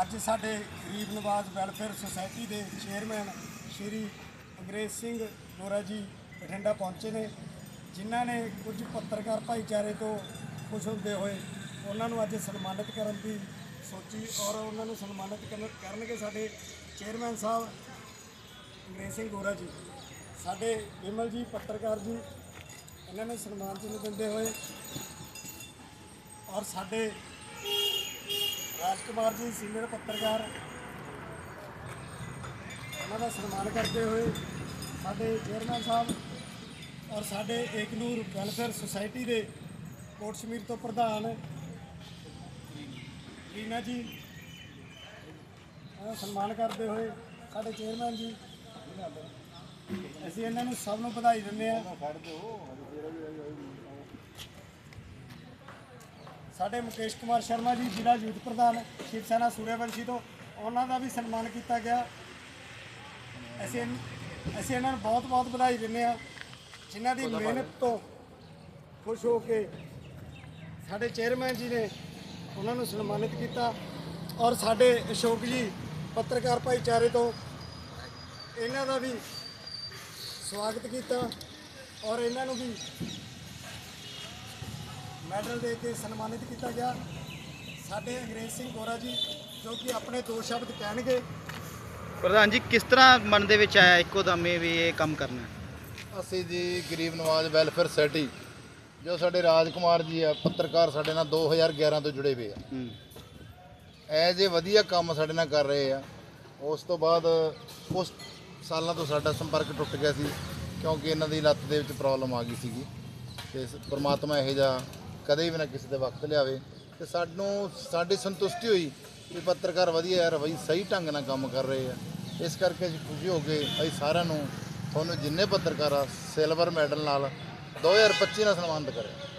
ਅੱਜ ਸਾਡੇ Garib Nawaz welfare society ਦੇ ਚੇਅਰਮੈਨ ਸ਼੍ਰੀ ਅੰਗਰੇਜ਼ ਸਿੰਘ ਗੋਰਾ ਜੀ ਬਠਿੰਡਾ ਪਹੁੰਚੇ ਨੇ, ਜਿਨ੍ਹਾਂ ਨੇ ਕੁਝ ਪੱਤਰਕਾਰ ਭਾਈਚਾਰੇ ਤੋਂ ਖੁਸ਼ ਹੁੰਦੇ ਹੋਏ ਉਹਨਾਂ ਨੂੰ ਅੱਜ ਸਨਮਾਨਿਤ ਕਰਨ ਦੀ ਸੋਚੀ ਔਰ ਉਹਨਾਂ ਨੂੰ ਸਨਮਾਨਿਤ ਕਰਨਗੇ ਸਾਡੇ ਚੇਅਰਮੈਨ ਸਾਹਿਬ ਅੰਗਰੇਜ਼ ਸਿੰਘ ਗੋਰਾ ਜੀ। ਸਾਡੇ ਵਿਮਲ ਜੀ, ਪੱਤਰਕਾਰ ਜੀ, ਇਹਨਾਂ ਨੂੰ ਸਨਮਾਨ ਚਿੰਨ੍ਹ ਦਿੰਦੇ ਹੋਏ ਔਰ ਸਾਡੇ ਰਾਜ ਕੁਮਾਰ ਜੀ, ਸੀਨੀਅਰ ਪੱਤਰਕਾਰ। ਉਹਨਾਂ ਦਾ ਸਨਮਾਨ ਕਰਦੇ ਹੋਏ ਸਾਡੇ ਚੇਅਰਮੈਨ ਸਾਹਿਬ ਔਰ ਸਾਡੇ ਏਕਨੂਰ ਵੈਲਫੇਅਰ ਸੁਸਾਇਟੀ ਦੇ ਕੋਟ ਸ਼ਮੀਰ ਤੋਂ ਪ੍ਰਧਾਨ ਰੀਨਾ ਜੀ, ਉਹਨਾਂ ਦਾ ਸਨਮਾਨ ਕਰਦੇ ਹੋਏ ਸਾਡੇ ਚੇਅਰਮੈਨ ਜੀ, ਅਸੀਂ ਇਹਨਾਂ ਨੂੰ ਸਭ ਨੂੰ ਵਧਾਈ ਦਿੰਦੇ ਆ ਸਾਡੇ ਮੁਕੇਸ਼ ਕੁਮਾਰ ਸ਼ਰਮਾ ਜੀ ਜ਼ਿਲ੍ਹਾ ਯੂਥ ਪ੍ਰਧਾਨ ਸ਼ਿਵ ਸੈਨਾ ਸੂਰਿਆਵੰਸ਼ੀ ਤੋਂ ਉਹਨਾਂ ਦਾ ਵੀ ਸਨਮਾਨ ਕੀਤਾ ਗਿਆ। ਅਸੀਂ ਅਸੀਂ ਇਹਨਾਂ ਨੂੰ ਬਹੁਤ ਬਹੁਤ ਵਧਾਈ ਦਿੰਦੇ ਆ ਜਿਨ੍ਹਾਂ ਦੀ ਮਿਹਨਤ ਤੋਂ ਖੁਸ਼ ਹੋ ਕੇ ਸਾਡੇ ਚੇਅਰਮੈਨ ਜੀ ਨੇ ਉਹਨਾਂ ਨੂੰ ਸਨਮਾਨਿਤ ਕੀਤਾ ਔਰ ਸਾਡੇ ਅਸ਼ੋਕ ਜੀ ਪੱਤਰਕਾਰ ਭਾਈਚਾਰੇ ਤੋਂ ਇਹਨਾਂ ਦਾ ਵੀ ਸਵਾਗਤ ਕੀਤਾ ਔਰ ਇਹਨਾਂ ਨੂੰ ਵੀ ਮੈਡਲ ਦੇ ਕੇ ਸਨਮਾਨਿਤ ਕੀਤਾ ਗਿਆ। ਸਾਡੇ ਅੰਗਰੇਜ਼ ਸਿੰਘ ਗੋਰਾ ਜੀ ਜੋ ਕਿ ਆਪਣੇ ਦੋ ਸ਼ਬਦ ਕਹਿਣਗੇ। ਪ੍ਰਧਾਨ ਜੀ ਕਿਸ ਤਰ੍ਹਾਂ ਮਨ ਦੇ ਵਿੱਚ ਆਇਆ ਇੱਕੋ ਦਮ ਇਹ ਵੀ ਇਹ ਕੰਮ ਕਰਨਾ? ਅਸੀਂ ਜੀ ਗਰੀਬ ਨਵਾਜ਼ ਵੈਲਫੇਅਰ ਸੋਸਾਇਟੀ ਜੋ ਸਾਡੇ ਰਾਜਕੁਮਾਰ ਜੀ ਆ ਪੱਤਰਕਾਰ ਸਾਡੇ ਨਾਲ 2011 ਤੋਂ ਜੁੜੇ ਹੋਏ ਆ। ਐਜ ਇਹ ਵਧੀਆ ਕੰਮ ਸਾਡੇ ਨਾਲ ਕਰ ਰਹੇ ਆ ਉਸ ਤੋਂ ਬਾਅਦ ਉਸ ਸਾਲਾਂ ਤੋਂ ਸਾਡਾ ਸੰਪਰਕ ਟੁੱਟ ਗਿਆ ਸੀ ਕਿਉਂਕਿ ਇਹਨਾਂ ਦੀ ਲੱਤ ਦੇ ਵਿੱਚ ਪ੍ਰੋਬਲਮ ਆ ਗਈ ਸੀਗੀ। ਤੇ ਪ੍ਰਮਾਤਮਾ ਇਹ ਜਾ ਕਦੇ ਵੀ ਨਾ ਕਿਸੇ ਦੇ ਵਕਤ ਲਿਆਵੇ। ਤੇ ਸਾਨੂੰ, ਸਾਡੀ ਸੰਤੁਸ਼ਟੀ ਹੋਈ ਕਿ ਪੱਤਰਕਾਰ ਵਧੀਆ ਯਾਰ, ਬਈ ਸਹੀ ਢੰਗ ਨਾਲ ਕੰਮ ਕਰ ਰਹੇ ਆ। ਇਸ ਕਰਕੇ ਅਸੀਂ ਖੁਸ਼ੀ ਹੋ ਕੇ ਅਸੀਂ ਸਾਰਿਆਂ ਨੂੰ ਤੁਹਾਨੂੰ ਜਿੰਨੇ ਪੱਤਰਕਾਰ ਆ ਸਿਲਵਰ ਮੈਡਲ ਨਾਲ 2025 ਨਾਲ ਸਨਮਾਨਿਤ ਕਰਿਆ।